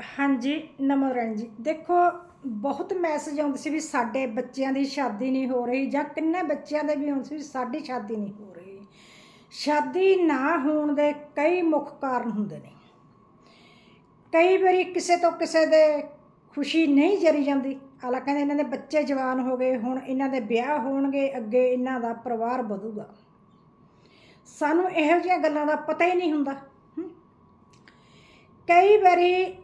ਹਾਂਜੀ ਨਮਰਨ ਜੀ। ਦੇਖੋ, ਬਹੁਤ ਮੈਸੇਜ ਆਉਂਦੇ ਸੀ ਵੀ ਸਾਡੇ ਬੱਚਿਆਂ ਦੀ ਸ਼ਾਦੀ ਨਹੀਂ ਹੋ ਰਹੀ ਜਾਂ ਕਿੰਨੇ ਬੱਚਿਆਂ ਦੇ ਵੀ ਆਉਂਦੇ ਸੀ ਵੀ ਸਾਡੀ ਸ਼ਾਦੀ ਨਹੀਂ ਹੋ ਰਹੀ। ਸ਼ਾਦੀ ਨਾ ਹੋਣ ਦੇ ਕਈ ਮੁੱਖ ਕਾਰਨ ਹੁੰਦੇ ਨੇ। ਕਈ ਵਾਰੀ ਕਿਸੇ ਤੋਂ ਕਿਸੇ ਦੇ ਖੁਸ਼ੀ ਨਹੀਂ ਜਰੀ ਜਾਂਦੀ। ਆਲਾ ਕਹਿੰਦੇ ਇਹਨਾਂ ਦੇ ਬੱਚੇ ਜਵਾਨ ਹੋ ਗਏ, ਹੁਣ ਇਹਨਾਂ ਦੇ ਵਿਆਹ ਹੋਣਗੇ, ਅੱਗੇ ਇਹਨਾਂ ਦਾ ਪਰਿਵਾਰ ਵਧੂਗਾ। ਸਾਨੂੰ ਇਹੋ ਜਿਹੀਆਂ ਗੱਲਾਂ ਦਾ ਪਤਾ ਹੀ ਨਹੀਂ ਹੁੰਦਾ। ਕਈ ਵਾਰੀ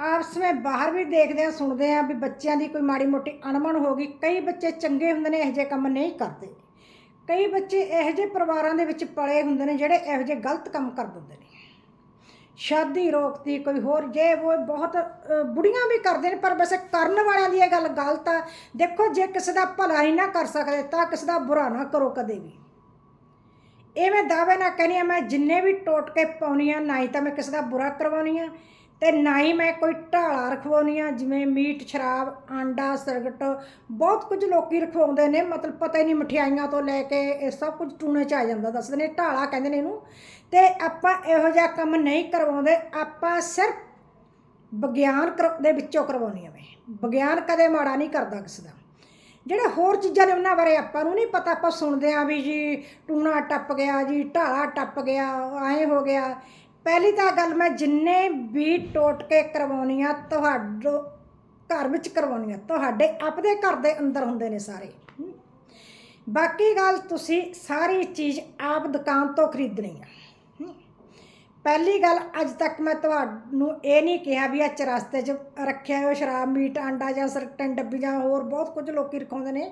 ਆਪਸ ਵਿੱਚ ਬਾਹਰ ਵੀ ਦੇਖਦੇ ਆ ਸੁਣਦੇ ਆ ਵੀ ਬੱਚਿਆਂ ਦੀ ਕੋਈ ਮਾੜੀ ਮੋਟੀ ਅਣਮਣ ਹੋ ਗਈ। ਕਈ ਬੱਚੇ ਚੰਗੇ ਹੁੰਦੇ ਨੇ, ਇਹੋ ਜਿਹੇ ਕੰਮ ਨਹੀਂ ਕਰਦੇ। ਕਈ ਬੱਚੇ ਇਹੋ ਜਿਹੇ ਪਰਿਵਾਰਾਂ ਦੇ ਵਿੱਚ ਪਲੇ ਹੁੰਦੇ ਨੇ, ਜਿਹੜੇ ਇਹੋ ਜਿਹੇ ਗਲਤ ਕੰਮ ਕਰ ਦਿੰਦੇ ਨੇ। ਸ਼ਾਦੀ ਰੋਕਤੀ ਕੋਈ ਹੋਰ, ਜੇ ਉਹ ਬਹੁਤ ਬੁੜੀਆਂ ਵੀ ਕਰਦੇ ਨੇ, ਪਰ ਵੈਸੇ ਕਰਨ ਵਾਲਿਆਂ ਦੀ ਇਹ ਗੱਲ ਗਲਤ ਆ। ਦੇਖੋ, ਜੇ ਕਿਸੇ ਦਾ ਭਲਾ ਹੀ ਨਾ ਕਰ ਸਕਦੇ, ਤਾਂ ਕਿਸੇ ਦਾ ਬੁਰਾ ਨਾ ਕਰੋ ਕਦੇ ਵੀ। ਇਹ ਮੈਂ ਦਾਅਵੇ ਨਾ ਕਹਿੰਦੀ ਆ ਮੈਂ ਜਿੰਨੇ ਵੀ ਟੋਟਕੇ ਪਾਉਣੀ ਆ, ਨਾ ਹੀ ਤਾਂ ਮੈਂ ਕਿਸੇ ਦਾ ਬੁਰਾ ਕਰਵਾਉਣੀ ਆ। ਤੇ ਨਾ ਹੀ ਮੈਂ ਕੋਈ ਢਾਲਾ ਰਖਵਾਉਣੀ ਆ ਜਿਵੇਂ ਮੀਟ, ਸ਼ਰਾਬ, ਆਂਡਾ, ਸਿਰਗਟ, ਬਹੁਤ ਕੁਝ ਲੋਕੀ ਰਖਵਾਉਂਦੇ ਨੇ, ਮਤਲਬ ਪਤਾ ਹੀ ਨਹੀਂ ਮਠਿਆਈਆਂ ਤੋਂ ਲੈ ਕੇ ਇਹ ਸਭ ਕੁਝ ਟੂਣੇ ਚ ਆ ਜਾਂਦਾ, ਦੱਸਦੇ ਨੇ ਢਾਲਾ ਕਹਿੰਦੇ ਨੇ ਇਹਨੂੰ। ਤੇ ਆਪਾਂ ਇਹੋ ਜਿਹਾ ਕੰਮ ਨਹੀਂ ਕਰਵਾਉਂਦੇ, ਆਪਾਂ ਸਿਰਫ ਵਿਗਿਆਨ ਕਰ- ਦੇ ਵਿੱਚੋਂ ਕਰਵਾਉਣੀ ਆ ਮੈਂ ਵਿਗਿਆਨ ਕਦੇ ਮਾੜਾ ਨਹੀਂ ਕਰਦਾ ਕਿਸੇ ਦਾ। ਜਿਹੜੇ ਹੋਰ ਚੀਜ਼ਾਂ ਨੇ ਉਹਨਾਂ ਬਾਰੇ ਆਪਾਂ ਨੂੰ ਨਹੀਂ ਪਤਾ, ਆਪਾਂ ਸੁਣਦੇ ਆਂ ਵੀ ਜੀ ਟੂਣਾ ਟੱਪ ਗਿਆ, ਜੀ ਢਾਲਾ ਟੱਪ ਗਿਆ, ਐਂ ਹੋ ਗਿਆ। ਪਹਿਲੀ ਤਾਂ ਗੱਲ ਮੈਂ ਜਿੰਨੇ ਵੀ ਟੋਟਕੇ ਕਰਵਾਉਣੀ ਆ ਤੁਹਾਡੋ ਘਰ ਵਿੱਚ ਕਰਵਾਉਣੀ ਆ ਤੁਹਾਡੇ ਆਪਦੇ ਘਰ ਦੇ ਅੰਦਰ ਹੁੰਦੇ ਨੇ ਸਾਰੇ। ਬਾਕੀ ਗੱਲ ਤੁਸੀਂ ਸਾਰੀ ਚੀਜ਼ ਆਪ ਦੁਕਾਨ ਤੋਂ ਖਰੀਦਣੀ ਆ। ਪਹਿਲੀ ਗੱਲ ਅੱਜ ਤੱਕ ਮੈਂ ਤੁਹਾਨੂੰ ਇਹ ਨਹੀਂ ਕਿਹਾ ਵੀ ਆ ਚਰਸਤੇ 'ਚ ਰੱਖਿਆ ਹੋਇਆ ਸ਼ਰਾਬ, ਮੀਟ ਆਂਡਾ ਜਾਂ ਸਰਟਨ ਡੱਬੀ ਜਾਂ ਹੋਰ ਬਹੁਤ ਕੁਝ ਲੋਕੀ ਰਖਾਉਂਦੇ ਨੇ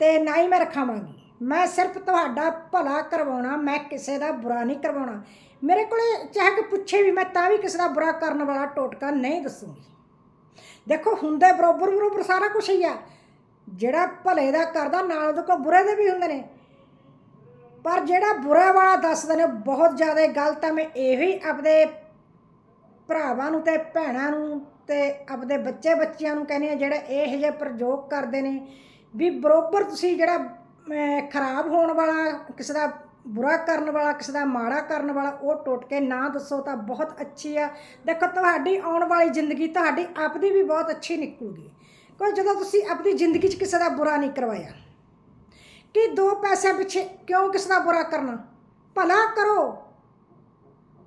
ਤੇ ਨਾ ਹੀ ਮੈਂ ਰਖਾਵਾਂਗੀ। ਮੈਂ ਸਿਰਫ ਤੁਹਾਡਾ ਭਲਾ ਕਰਵਾਉਣਾ, ਮੈਂ ਕਿਸੇ ਦਾ ਬੁਰਾ ਨਹੀਂ ਕਰਵਾਉਣਾ। ਮੇਰੇ ਕੋਲੇ ਚਾਹੇ ਕਿ ਪੁੱਛੇ ਵੀ, ਮੈਂ ਤਾਂ ਵੀ ਕਿਸੇ ਦਾ ਬੁਰਾ ਕਰਨ ਵਾਲਾ ਟੋਟਕਾ ਨਹੀਂ ਦੱਸੂਗੀ। ਦੇਖੋ, ਹੁੰਦੇ ਬਰੋਬਰ ਬਰੋਬਰ ਸਾਰਾ ਕੁਝ ਹੀ ਆ। ਜਿਹੜਾ ਭਲੇ ਦਾ ਕਰਦਾ, ਨਾਲ ਉਹਦੇ ਕੋਲ ਬੁਰੇ ਦੇ ਵੀ ਹੁੰਦੇ ਨੇ। ਪਰ ਜਿਹੜਾ ਬੁਰਾ ਵਾਲਾ ਦੱਸਦੇ ਨੇ, ਬਹੁਤ ਜ਼ਿਆਦਾ ਗਲਤ ਆ। ਮੈਂ ਇਹੋ ਹੀ ਆਪਦੇ ਭਰਾਵਾਂ ਨੂੰ ਤੇ ਭੈਣਾਂ ਨੂੰ ਤੇ ਆਪਦੇ ਬੱਚੇ ਬੱਚਿਆਂ ਨੂੰ ਕਹਿੰਦੇ ਆ ਜਿਹੜਾ ਇਹੋ ਜਿਹੇ ਪ੍ਰਯੋਗ ਕਰਦੇ ਨੇ ਵੀ ਬਰੋਬਰ ਤੁਸੀਂ ਜਿਹੜਾ ਖਰਾਬ ਹੋਣ ਵਾਲਾ ਕਿਸੇ ਦਾ ਬੁਰਾ ਕਰਨ ਵਾਲਾ, ਕਿਸੇ ਦਾ ਮਾੜਾ ਕਰਨ ਵਾਲਾ, ਉਹ ਟੁੱਟ ਕੇ ਨਾ ਦੱਸੋ ਤਾਂ ਬਹੁਤ ਅੱਛੀ ਆ। ਦੇਖੋ, ਤੁਹਾਡੀ ਆਉਣ ਵਾਲੀ ਜ਼ਿੰਦਗੀ ਤੁਹਾਡੀ ਆਪਦੀ ਵੀ ਬਹੁਤ ਅੱਛੀ ਨਿਕਲੂਗੀ। ਕੋਈ ਜਦੋਂ ਤੁਸੀਂ ਆਪਣੀ ਜ਼ਿੰਦਗੀ 'ਚ ਕਿਸੇ ਦਾ ਬੁਰਾ ਨਹੀਂ ਕਰਵਾਇਆ, ਕਿ ਦੋ ਪੈਸੇ ਪਿੱਛੇ ਕਿਉਂ ਕਿਸੇ ਦਾ ਬੁਰਾ ਕਰਨਾ? ਭਲਾ ਕਰੋ।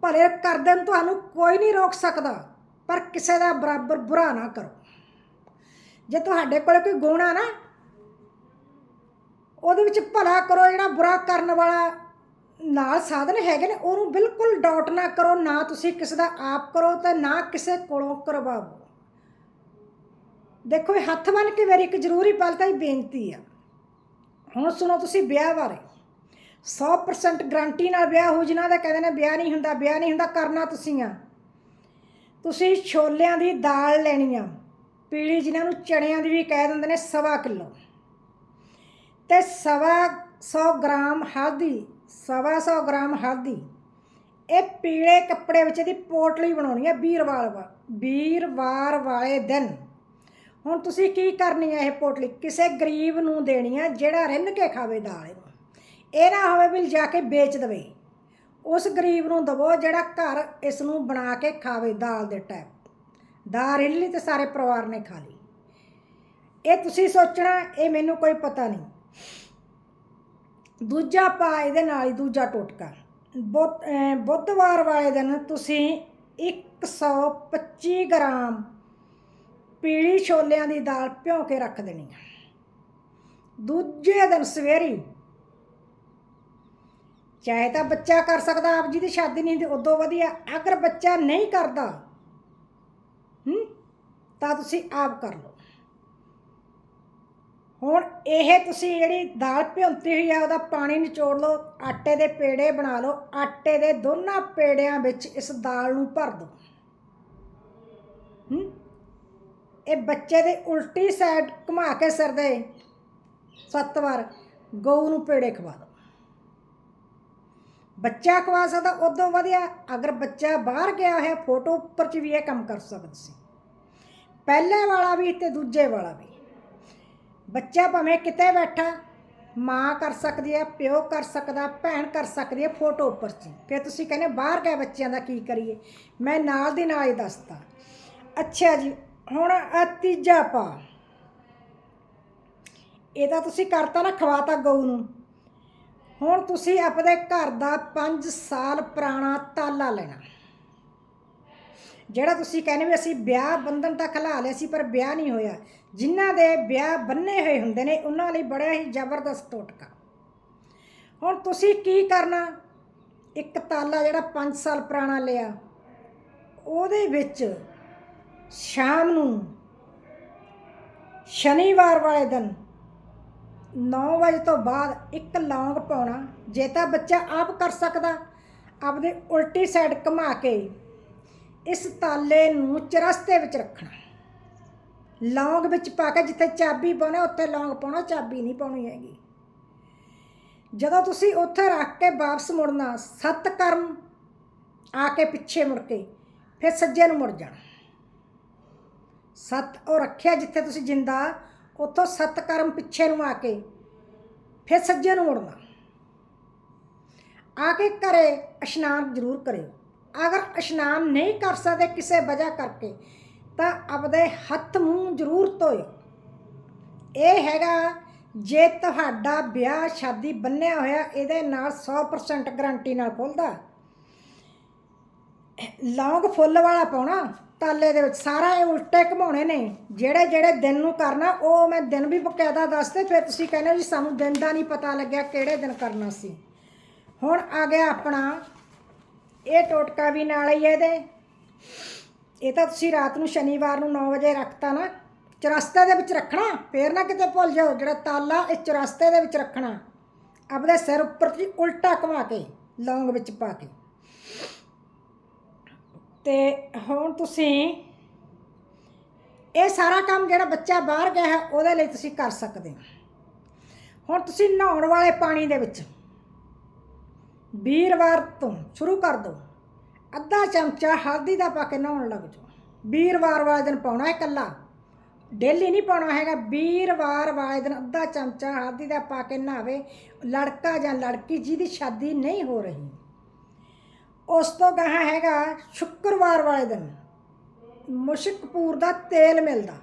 ਭਲੇ ਕਰਦੇ ਨੂੰ ਤੁਹਾਨੂੰ ਕੋਈ ਨਹੀਂ ਰੋਕ ਸਕਦਾ, ਪਰ ਕਿਸੇ ਦਾ ਬਰਾਬਰ ਬੁਰਾ ਨਾ ਕਰੋ। ਜੇ ਤੁਹਾਡੇ ਕੋਲ ਕੋਈ ਗੁਣ ਆ ਨਾ, ਉਹਦੇ ਵਿੱਚ ਭਲਾ ਕਰੋ, ਜਿਹੜਾ ਬੁਰਾ ਕਰਨ ਵਾਲਾ ਨਾਲ ਸਾਧਨ ਹੈਗੇ ਨੇ, ਉਹਨੂੰ ਬਿਲਕੁਲ ਡਾਊਟ ਨਾ ਕਰੋ, ਨਾ ਤੁਸੀਂ ਕਿਸੇ ਦਾ ਆਪ ਕਰੋ ਤੇ ਨਾ ਕਿਸੇ ਕੋਲੋਂ ਕਰਵਾਓ। ਦੇਖੋ ਇਹ ਹੱਥ ਬੰਨ ਕੇ ਮੇਰੀ ਇੱਕ ਜ਼ਰੂਰੀ ਪਲ ਤਾਂ ਹੀ ਬੇਨਤੀ ਆ। ਹੁਣ ਸੁਣੋ ਤੁਸੀਂ ਵਿਆਹ ਬਾਰੇ। 100% ਗਰੰਟੀ ਨਾਲ ਵਿਆਹ ਹੋ, ਜਿਨ੍ਹਾਂ ਦਾ ਕਹਿੰਦੇ ਨੇ ਵਿਆਹ ਨਹੀਂ ਹੁੰਦਾ, ਵਿਆਹ ਨਹੀਂ ਹੁੰਦਾ, ਕਰਨਾ ਤੁਸੀਂ ਆ। ਤੁਸੀਂ ਛੋਲਿਆਂ ਦੀ ਦਾਲ ਲੈਣੀ ਆ, ਪੀਲੀ ਜਿਨ੍ਹਾਂ ਨੂੰ ਚਣਿਆਂ ਦੀ ਵੀ ਕਹਿ ਦਿੰਦੇ ਨੇ ਸਵਾ ਕਿਲੋ। ਤੇ ਸਵਾ 100 ਗ੍ਰਾਮ ਹਲਦੀ ਸਵਾ 100 ਗ੍ਰਾਮ ਹਲਦੀ। ਇਹ ਪੀਲੇ ਕੱਪੜੇ ਵਿੱਚ ਇਹਦੀ ਪੋਟਲੀ ਬਣਾਉਣੀ ਹੈ ਵੀਰਵਾਰ ਵਾ ਵੀਰਵਾਰ ਵਾਲੇ ਦਿਨ। ਹੁਣ ਤੁਸੀਂ ਕੀ ਕਰਨੀ ਹੈ ਇਹ ਪੋਟਲੀ? ਕਿਸੇ ਗਰੀਬ ਨੂੰ ਦੇਣੀ ਹੈ ਜਿਹੜਾ ਰਿੰਨ ਕੇ ਖਾਵੇ ਦਾਲ ਇਹਨੂੰ। ਇਹ ਨਾ ਹੋਵੇ ਵੀ ਜਾ ਕੇ ਵੇਚ ਦੇਵੇ। ਉਸ ਗਰੀਬ ਨੂੰ ਦਵੋ ਜਿਹੜਾ ਘਰ ਇਸ ਨੂੰ ਬਣਾ ਕੇ ਖਾਵੇ ਦਾਲ ਦੇ ਟਾਈਪ ਦਾਲ ਰਿੰਨ ਲਈ ਤੇ ਸਾਰੇ ਪਰਿਵਾਰ ਨੇ ਖਾ ਲਈ। ਇਹ ਤੁਸੀਂ ਸੋਚਣਾ, ਇਹ ਮੈਨੂੰ ਕੋਈ ਪਤਾ ਨਹੀਂ। ਦੂਜਾ ਪਾ ਇਹਦੇ ਨਾਲ ਹੀ ਦੂਜਾ ਟੋਟਕਾ। ਬੁੱਧ- ਬੁੱਧਵਾਰ ਵਾਲੇ ਦਿਨ ਤੁਸੀਂ 125 ਗ੍ਰਾਮ ਪੀਲੀ ਛੋਲਿਆਂ ਦੀ ਦਾਲ ਭਿਉਂ ਕੇ ਰੱਖ ਦੇਣੀ ਹੈ ਦੂਜੇ ਦਿਨ ਸਵੇਰੀ, ਚਾਹੇ ਤਾਂ ਬੱਚਾ ਕਰ ਸਕਦਾ ਆਪ ਜੀ ਦੀ ਸ਼ਾਦੀ ਨਹੀਂ ਹੁੰਦੀ ਉਦੋਂ ਵਧੀਆ, ਅਗਰ ਬੱਚਾ ਨਹੀਂ ਕਰਦਾ, ਹੂੰ, ਤਾਂ ਤੁਸੀਂ ਆਪ ਕਰ ਲਓ। ਹੁਣ ਇਹ ਤੁਸੀਂ ਜਿਹੜੀ ਦਾਲ ਭਿਉਂਤੀ ਹੋਈ ਆ, ਉਹਦਾ ਪਾਣੀ ਨਿਚੋੜ ਲਓ, ਆਟੇ ਦੇ ਪੇੜੇ ਬਣਾ ਲਓ, ਆਟੇ ਦੇ ਦੋਨਾਂ ਪੇੜਿਆਂ ਵਿੱਚ ਇਸ ਦਾਲ ਨੂੰ ਭਰ ਦਿਓ। ਹੂੰ? ਇਹ ਬੱਚੇ ਦੇ ਉਲਟੀ ਸਾਈਡ ਘੁਮਾ ਕੇ ਸਿਰ ਦੇ ਸੱਤ ਵਾਰ ਗਊ ਨੂੰ ਪੇੜੇ ਖਵਾ ਦਿਓ। ਬੱਚਾ ਖਵਾ ਸਕਦਾ, ਉਦੋਂ ਵਧੀਆ। ਅਗਰ ਬੱਚਾ ਬਾਹਰ ਗਿਆ ਹੋਇਆ, ਫੋਟੋ ਉੱਪਰ 'ਚ ਵੀ ਇਹ ਕੰਮ ਕਰ ਸਕਦੇ ਸੀ। ਪਹਿਲੇ ਵਾਲਾ ਵੀ ਤੇ ਦੂਜੇ ਵਾਲਾ ਵੀ। ਬੱਚਾ ਭਾਵੇਂ ਕਿਤੇ ਬੈਠਾ, ਮਾਂ ਕਰ ਸਕਦੀ ਹੈ, ਪਿਓ ਕਰ ਸਕਦਾ, ਭੈਣ ਕਰ ਸਕਦੀ ਹੈ, ਫੋਟੋ ਉੱਪਰ 'ਚ। ਫਿਰ ਤੁਸੀਂ ਕਹਿੰਦੇ ਬਾਹਰ ਗਏ ਬੱਚਿਆਂ ਦਾ ਕੀ ਕਰੀਏ? ਮੈਂ ਨਾਲ ਦੀ ਨਾਲ ਹੀ ਦੱਸਤਾ। ਅੱਛਾ ਜੀ, ਹੁਣ ਆ ਤੀਜਾ ਪਾ ਇਹ ਤਾਂ ਤੁਸੀਂ ਕਰਤਾ ਨਾ ਖਵਾਤਾ ਗਊ ਨੂੰ। ਹੁਣ ਤੁਸੀਂ ਆਪਣੇ ਘਰ ਦਾ 5 ਸਾਲ ਪੁਰਾਣਾ ਤਾਲਾ ਲੈਣਾ। ਜਿਹੜਾ ਤੁਸੀਂ ਕਹਿੰਦੇ ਵੀ ਅਸੀਂ ਵਿਆਹ ਬੰਧਨ ਤਾਂ ਖਲਾ ਲਿਆ ਸੀ, ਪਰ ਵਿਆਹ ਨਹੀਂ ਹੋਇਆ। ਜਿਨ੍ਹਾਂ ਦੇ ਵਿਆਹ ਬੰਨੇ ਹੋਏ ਹੁੰਦੇ ਨੇ, ਉਹਨਾਂ ਲਈ ਬੜਾ ਹੀ ਜ਼ਬਰਦਸਤ ਟੋਟਕਾ। ਹੁਣ ਤੁਸੀਂ ਕੀ ਕਰਨਾ? ਇੱਕ ਤਾਲਾ ਜਿਹੜਾ 5 ਸਾਲ ਪੁਰਾਣਾ ਲਿਆ, ਉਹਦੇ ਵਿੱਚ ਸ਼ਾਮ ਨੂੰ ਸ਼ਨੀਵਾਰ ਵਾਲੇ ਦਿਨ 9 ਵਜੇ ਤੋਂ ਬਾਅਦ ਇੱਕ ਲੌਂਗ ਪਾਉਣਾ, ਜੇ ਤਾਂ ਬੱਚਾ ਆਪ ਕਰ ਸਕਦਾ, ਆਪਦੇ ਉਲਟੀ ਸਾਈਡ ਘੁਮਾ ਕੇ ਇਸ ਤਾਲੇ ਨੂੰ ਚਰਸਤੇ ਵਿੱਚ ਰੱਖਣਾ। ਲੌਂਗ ਵਿੱਚ ਪਾ ਕੇ ਜਿੱਥੇ ਚਾਬੀ ਪਾਉਣਾ, ਉੱਥੇ ਲੌਂਗ ਪਾਉਣਾ, ਚਾਬੀ ਨਹੀਂ ਪਾਉਣੀ ਹੈਗੀ। ਜਦੋਂ ਤੁਸੀਂ ਉੱਥੇ ਰੱਖ ਕੇ ਵਾਪਸ ਮੁੜਨਾ, ਸੱਤ ਕਰਮ ਆ ਕੇ ਪਿੱਛੇ ਮੁੜ ਕੇ, ਫਿਰ ਸੱਜੇ ਨੂੰ ਮੁੜ ਜਾਣਾ। ਸੱਤ ਉਹ ਰੱਖਿਆ ਜਿੱਥੇ ਤੁਸੀਂ ਜਿੰਦਾ, ਉੱਥੋਂ ਸੱਤ ਕਰਮ ਪਿੱਛੇ ਨੂੰ ਆ ਕੇ, ਫਿਰ ਸੱਜੇ ਨੂੰ ਮੁੜਨਾ। ਆ ਕੇ ਘਰੇ ਇਸ਼ਨਾਨ ਜ਼ਰੂਰ ਕਰਿਓ। ਅਗਰ ਇਸ਼ਨਾਨ ਨਹੀਂ ਕਰ ਸਕਦੇ ਕਿਸੇ ਵਜ੍ਹਾ ਕਰਕੇ, ਤਾਂ ਆਪਦੇ ਹੱਥ ਮੂੰਹ ਜ਼ਰੂਰ ਧੋਇਓ। ਇਹ ਹੈਗਾ, ਜੇ ਤੁਹਾਡਾ ਵਿਆਹ ਸ਼ਾਦੀ ਬੰਨਿਆ ਹੋਇਆ, ਇਹਦੇ ਨਾਲ 100% ਗਾਰੰਟੀ ਨਾਲ ਖੁੱਲਦਾ। ਲੌਂਗ ਫੁੱਲ ਵਾਲਾ ਪਾਉਣਾ, ਤਾਲੇ ਦੇ ਵਿੱਚ ਸਾਰਾ ਇਹ ਉਲਟੇ ਘਮਾਉਣੇ ਨੇ। ਜਿਹੜੇ ਜਿਹੜੇ ਦਿਨ ਨੂੰ ਕਰਨਾ, ਉਹ ਮੈਂ ਦਿਨ ਵੀ ਬਕਾਇਦਾ ਦੱਸਦੇ ਫਿਰ ਤੁਸੀਂ ਕਹਿੰਦੇ ਜੀ, ਸਾਨੂੰ ਦਿਨ ਦਾ ਨਹੀਂ ਪਤਾ ਲੱਗਿਆ ਕਿਹੜੇ ਦਿਨ ਕਰਨਾ ਸੀ। ਹੁਣ ਆ ਗਿਆ ਆਪਣਾ ਇਹ ਟੋਟਕਾ ਵੀ ਨਾਲ ਹੀ ਹੈ ਇਹਦੇ। ਇਹ ਤਾਂ ਤੁਸੀਂ ਰਾਤ ਨੂੰ ਸ਼ਨੀਵਾਰ ਨੂੰ 9 ਵਜੇ ਰੱਖਤਾ ਨਾ, ਚਰਸਤੇ ਦੇ ਵਿੱਚ ਰੱਖਣਾ, ਫੇਰ ਨਾ ਕਿਤੇ ਭੁੱਲ ਜਾਓ, ਜਿਹੜਾ ਤਾਲਾ ਇਹ ਚਰਸਤੇ ਦੇ ਵਿੱਚ ਰੱਖਣਾ। ਆਪਦੇ ਸਿਰ ਉੱਪਰ ਦੀ ਉਲਟਾ ਘੁਮਾ ਕੇ, ਲੌਂਗ ਵਿੱਚ ਪਾ ਕੇ। ਤੇ ਹੁਣ ਤੁਸੀਂ ਇਹ ਸਾਰਾ ਕੰਮ ਜਿਹੜਾ ਬੱਚਾ ਬਾਹਰ ਗਿਆ ਹੈ, ਉਹਦੇ ਲਈ ਤੁਸੀਂ ਕਰ ਸਕਦੇ ਹੋ। ਹੁਣ ਤੁਸੀਂ ਨਹਾਉਣ ਵਾਲੇ ਪਾਣੀ ਦੇ ਵਿੱਚ। ਵੀਰਵਾਰ ਤੋਂ ਸ਼ੁਰੂ ਕਰ ਦਿਓ ਅੱਧਾ ਚਮਚਾ ਹਲਦੀ ਦਾ ਪਾ ਕੇ ਨਹਾਉਣ ਲੱਗ ਜਾਓ। ਵੀਰਵਾਰ ਵਾਲੇ ਦਿਨ ਪਾਉਣਾ ਹੈ ਇਕੱਲਾ। ਡੇਲੀ ਨਹੀਂ ਪਾਉਣਾ ਹੈਗਾ। ਵੀਰਵਾਰ ਵਾਲੇ ਦਿਨ ਅੱਧਾ ਚਮਚਾ ਹਲਦੀ ਦਾ ਪਾ ਕੇ ਨਹਾਵੇ। ਲੜਕਾ ਜਾਂ ਲੜਕੀ ਜਿਹਦੀ ਸ਼ਾਦੀ ਨਹੀਂ ਹੋ ਰਹੀ। ਉਸ ਤੋਂ ਗਾਹਾਂ ਹੈਗਾ ਸ਼ੁੱਕਰਵਾਰ ਵਾਲੇ ਦਿਨ। ਮੁਸ਼ਕ ਕਪੂਰ ਦਾ ਤੇਲ ਮਿਲਦਾ।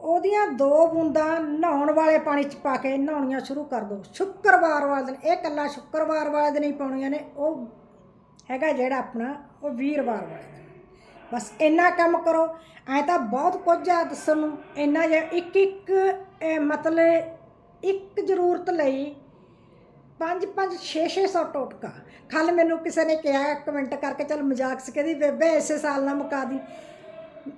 ਉਹਦੀਆਂ ਦੋ ਬੂੰਦਾਂ ਨਹਾਉਣ ਵਾਲੇ ਪਾਣੀ 'ਚ ਪਾ ਕੇ ਨਹਾਉਣੀਆਂ ਸ਼ੁਰੂ ਕਰ ਦਿਓ ਸ਼ੁੱਕਰਵਾਰ ਵਾਲੇ ਦਿਨ, ਇਹ ਕੱਲਾ ਸ਼ੁੱਕਰਵਾਰ ਵਾਲੇ ਦਿਨ ਹੀ ਪਾਉਣੀਆਂ ਨੇ। ਉਹ ਹੈਗਾ ਜਿਹੜਾ ਆਪਣਾ, ਉਹ ਵੀਰਵਾਰ ਵਾਲੇ ਦਿਨ। ਬਸ ਇੰਨਾ ਕੰਮ ਕਰੋ। ਐ ਤਾਂ ਬਹੁਤ ਕੁਝ ਆ ਦੱਸਣ ਨੂੰ। ਇੰਨਾ ਜਿਹਾ ਇੱਕ ਇੱਕ ਮਤਲਬ ਇੱਕ ਜ਼ਰੂਰਤ ਲਈ ਪੰਜ ਪੰਜ 6 600 ਟੋਟਕਾ। ਕੱਲ ਮੈਨੂੰ ਕਿਸੇ ਨੇ ਕਿਹਾ, ਕਮੈਂਟ ਕਰਕੇ, ਚਲ ਮਜ਼ਾਕ ਸੀ ਕਹਿੰਦੀ, ਬੇਬੇ ਇਸੇ ਸਾਲ ਨਾ ਮੁਕਾ ਦੀ।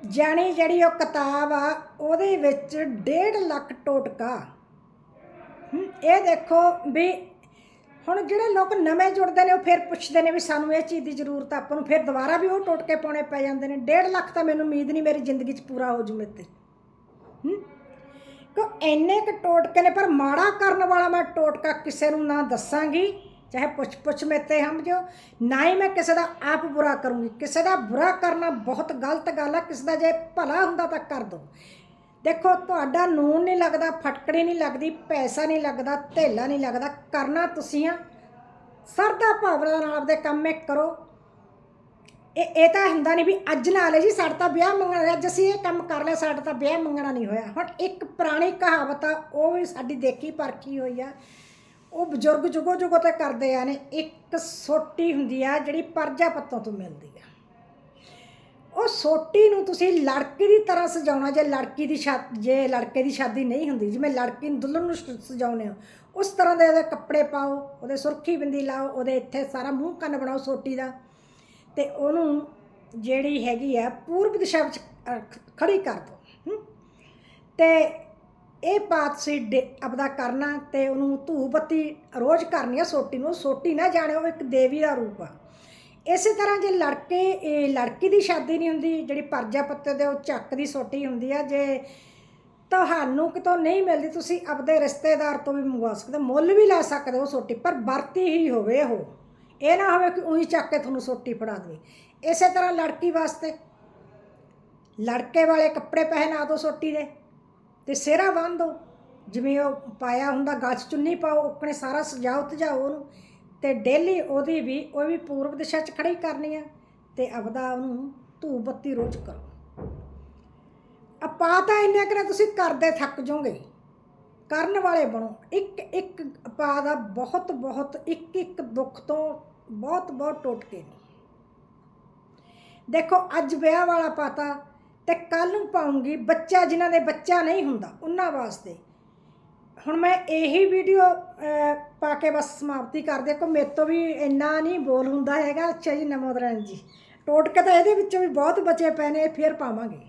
ਜਾਣੀ ਜਿਹੜੀ ਉਹ ਕਿਤਾਬ ਆ, ਉਹਦੇ ਵਿੱਚ 1.5 ਲੱਖ ਟੋਟਕਾ। ਇਹ ਦੇਖੋ ਵੀ ਹੁਣ ਜਿਹੜੇ ਲੋਕ ਨਵੇਂ ਜੁੜਦੇ ਨੇ, ਉਹ ਫਿਰ ਪੁੱਛਦੇ ਨੇ ਵੀ ਸਾਨੂੰ ਇਹ ਚੀਜ਼ ਦੀ ਜ਼ਰੂਰਤ ਆ, ਆਪਾਂ ਨੂੰ ਫਿਰ ਦੁਬਾਰਾ ਵੀ ਉਹ ਟੋਟਕੇ ਪਾਉਣੇ ਪੈ ਜਾਂਦੇ ਨੇ। 1.5 ਲੱਖ ਤਾਂ ਮੈਨੂੰ ਉਮੀਦ ਨਹੀਂ ਮੇਰੀ ਜ਼ਿੰਦਗੀ 'ਚ ਪੂਰਾ ਹੋ ਜੂ ਮੇਰੇ ਤੇ। ਹਮ? ਕਿ ਇੰਨੇ ਕੁ ਟੋਟਕੇ ਨੇ, ਪਰ ਮਾੜਾ ਕਰਨ ਵਾਲਾ ਮੈਂ ਟੋਟਕਾ ਕਿਸੇ ਨੂੰ ਨਾ ਦੱਸਾਂਗੀ। ਚਾਹੇ ਪੁੱਛ ਪੁੱਛ ਮੇਤੇ ਸਮਝੋ ਨਾ ਹੀ ਮੈਂ ਕਿਸੇ ਦਾ ਆਪ ਬੁਰਾ ਕਰੂੰਗੀ। ਕਿਸੇ ਦਾ ਬੁਰਾ ਕਰਨਾ ਬਹੁਤ ਗਲਤ ਗੱਲ ਆ, ਕਿਸੇ ਦਾ ਜੇ ਭਲਾ ਹੁੰਦਾ ਤਾਂ ਕਰ ਦੋ। ਦੇਖੋ, ਤੁਹਾਡਾ ਨੂਨ ਨਹੀਂ ਲੱਗਦਾ, ਫਟਕੜੀ ਨਹੀਂ ਲੱਗਦੀ, ਪੈਸਾ ਨਹੀਂ ਲੱਗਦਾ, ਧੇਲਾ ਨਹੀਂ ਲੱਗਦਾ, ਕਰਨਾ ਤੁਸੀਂ ਆ। ਸਰਦਾ ਭਾਵਨਾ ਨਾਲ ਆਪਦੇ ਕੰਮ ਇਹ ਕਰੋ। ਇਹ ਇਹ ਤਾਂ ਹੁੰਦਾ ਨਹੀਂ ਵੀ ਅੱਜ ਨਾਲ ਜੀ, ਸਾਡਾ ਤਾਂ ਵਿਆਹ ਮੰਗਣਾ ਅੱਜ ਅਸੀਂ ਇਹ ਕੰਮ ਕਰ ਲਿਆ, ਸਾਡਾ ਤਾਂ ਵਿਆਹ ਮੰਗਣਾ ਨਹੀਂ ਹੋਇਆ। ਹੁਣ ਇੱਕ ਪੁਰਾਣੀ ਕਹਾਵਤ ਆ, ਉਹ ਵੀ ਸਾਡੀ ਦੇਖੀ ਪਰਖੀ ਹੋਈ ਆ। ਉਹ ਬਜ਼ੁਰਗ ਜੁਗੋ ਜੁਗੋ ਤੇ ਕਰਦੇ ਆ ਨੇ ਇੱਕ ਸੋਟੀ ਹੁੰਦੀ ਆ ਜਿਹੜੀ ਪਰਜਾ ਪੱਤੋਂ ਤੋਂ ਮਿਲਦੀ ਆ। ਉਹ ਸੋਟੀ ਨੂੰ ਤੁਸੀਂ ਲੜਕੀ ਦੀ ਤਰ੍ਹਾਂ ਸਜਾਉਣਾ ਜੇ ਲੜਕੀ ਦੀ ਸ਼ਾਦੀ ਜੇ ਲੜਕੇ ਦੀ ਸ਼ਾਦੀ ਨਹੀਂ ਹੁੰਦੀ ਜਿਵੇਂ ਲੜਕੀ ਨੂੰ ਦੁਲਹਨ ਨੂੰ ਸ- ਸਜਾਉਂਦੇ ਹੋ ਉਸ ਤਰ੍ਹਾਂ ਦੇ ਉਹਦੇ ਕੱਪੜੇ ਪਾਓ ਉਹਦੇ ਸੁਰਖੀ ਬਿੰਦੀ ਲਾਓ ਉਹਦੇ ਇੱਥੇ ਸਾਰਾ ਮੂੰਹ ਕੰਨ ਬਣਾਓ ਸੋਟੀ ਦਾ। ਤੇ ਉਹਨੂੰ ਜਿਹੜੀ ਹੈਗੀ ਆ ਪੂਰਬ ਦਿਸ਼ਾ ਵਿੱਚ ਅਹ, ਖੜੀ ਕਰ ਦਿਓ ਹਮ? ਤੇ ਇਹ ਪਾਤ ਸੀ ਆਪਦਾ ਕਰਨਾ ਤੇ ਉਹਨੂੰ ਧੂਪ ਬੱਤੀ ਰੋਜ਼ ਕਰਨੀ ਆ ਸੋਟੀ ਨੂੰ, ਸੋਟੀ ਨਾ ਜਾਣੇ ਉਹ ਇੱਕ ਦੇਵੀ ਦਾ ਰੂਪ ਆ। ਇਸੇ ਤਰ੍ਹਾਂ ਜੇ ਲੜਕੇ, ਇਹ ਲੜਕੀ ਦੀ ਸ਼ਾਦੀ ਨਹੀਂ ਹੁੰਦੀ, ਜਿਹੜੀ ਪਰਜਾ ਪੱਤੇ ਦੇ ਉਹ ਚੱਕ ਦੀ ਸੋਟੀ ਹੁੰਦੀ ਆ, ਜੇ ਤੁਹਾਨੂੰ ਕਿਤੋਂ ਨਹੀਂ ਮਿਲਦੀ, ਤੁਸੀਂ ਆਪਦੇ ਰਿਸ਼ਤੇਦਾਰ ਤੋਂ ਵੀ ਮੰਗਵਾ ਸਕਦੇ ਮੁੱਲ ਵੀ ਲੈ ਸਕਦੇ ਹੋ ਸੋਟੀ, ਪਰ ਵਰਤੀ ਹੀ ਹੋਵੇ ਉਹ। ਇਹ ਨਾ ਹੋਵੇ ਕਿ ਉਹੀ ਚੱਕ ਕੇ ਤੁਹਾਨੂੰ ਸੋਟੀ ਫੜਾ ਦੇਵੇ। ਇਸੇ ਤਰ੍ਹਾਂ ਲੜਕੀ ਵਾਸਤੇ, ਲੜਕੇ ਵਾਲੇ ਕੱਪੜੇ ਪਹਿਨਾ ਦਿਓ ਸੋਟੀ ਦੇ। ਤੇ ਸਿਹਰਾ ਬੰਨ੍ਹ ਦਿਓ ਜਿਵੇਂ ਉਹ ਪਾਇਆ ਹੁੰਦਾ ਗੱਜ ਚੁੰਨੀ ਪਾਓ, ਆਪਣੇ ਸਾਰਾ ਸਜਾਓ ਤਜਾਓ ਉਹਨੂੰ। ਤੇ ਡੇਲੀ ਉਹਦੀ ਵੀ, ਉਹ ਵੀ ਪੂਰਬ ਦਿਸ਼ਾ 'ਚ ਖੜੀ ਕਰਨੀ ਆ ਤੇ ਆਪਦਾ ਉਹਨੂੰ ਧੂਪ ਬੱਤੀ ਰੋਜ਼ ਕਰੋ। ਆਪਾ ਤਾਂ ਇੰਨੇ ਕਰੇ ਤੁਸੀਂ ਕਰਦੇ ਥੱਕ ਜਾਓਗੇ। ਕਰਨ ਵਾਲੇ ਬਣੋ। ਇੱਕ ਇੱਕ ਆਪਾ ਦਾ ਬਹੁਤ ਬਹੁਤ, ਇੱਕ ਇੱਕ ਦੁੱਖ ਤੋਂ ਬਹੁਤ ਬਹੁਤ ਟੁੱਟ ਕੇ ਨੇ ਦੇਖੋ, ਅੱਜ ਵਿਆਹ ਵਾਲਾ ਪਾਤਾ ਤੇ ਕੱਲ ਨੂੰ ਪਾਉਂਗੀ, ਬੱਚਾ ਜਿਨ੍ਹਾਂ ਦੇ ਬੱਚਾ ਨਹੀਂ ਹੁੰਦਾ, ਉਹਨਾਂ ਵਾਸਤੇ। ਹੁਣ ਮੈਂ ਇਹੀ ਵੀਡੀਓ ਪਾ ਕੇ ਬਸ ਸਮਾਪਤੀ ਕਰ ਦੇ ਕੋ ਮੇਰੇ ਤੋਂ ਵੀ ਇੰਨਾ ਨਹੀਂ ਬੋਲ ਹੁੰਦਾ ਹੈਗਾ, ਅੱਛਾ ਜੀ, ਨਮੋਦਰਨ ਜੀ। ਟੋਟਕੇ ਤਾਂ ਇਹਦੇ ਵਿੱਚੋਂ ਵੀ ਬਹੁਤ ਬਚੇ ਪਏ ਨੇ ਫਿਰ ਪਾਵਾਂਗੇ।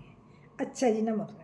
ਅੱਛਾ ਜੀ, ਨਮੋਦਰਨ।